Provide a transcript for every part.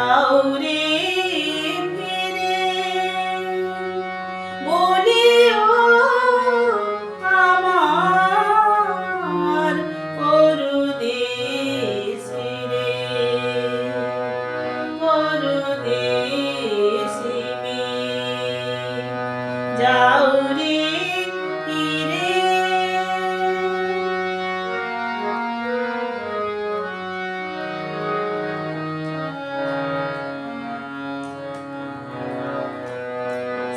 যাওরে ফিরে। বলিও আমার পরদেশ রে পরদেশ যাওরে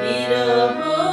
Peter Moon.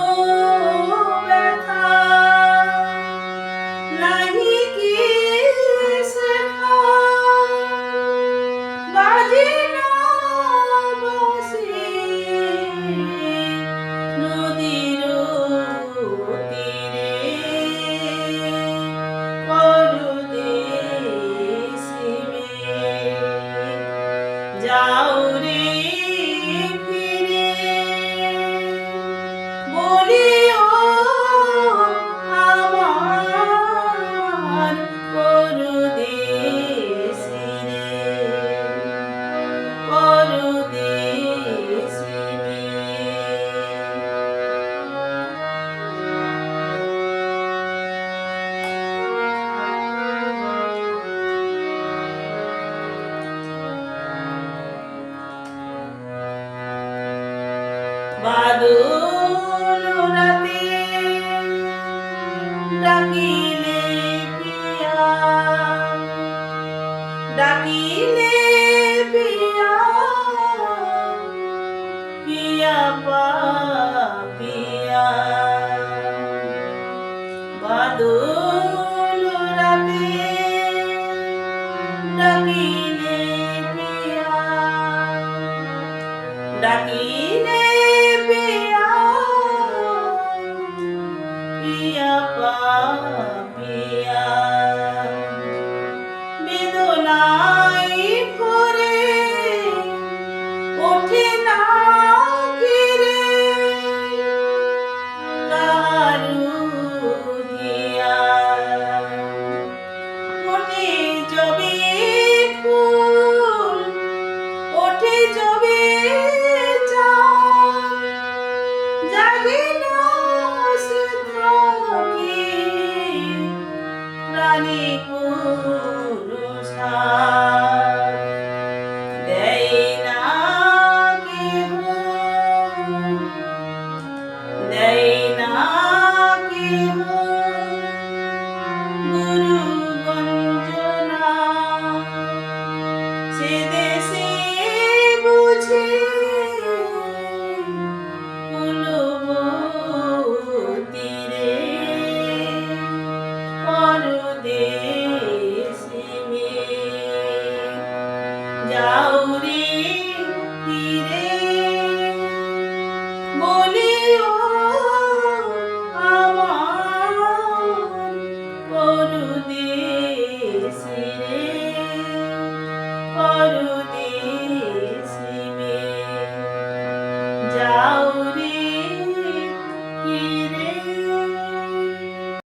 বাদুল রাতে ডাকিলে পিয়া। ডাকিলে পিয়া পিয়া পা Maria, Maria. caminho.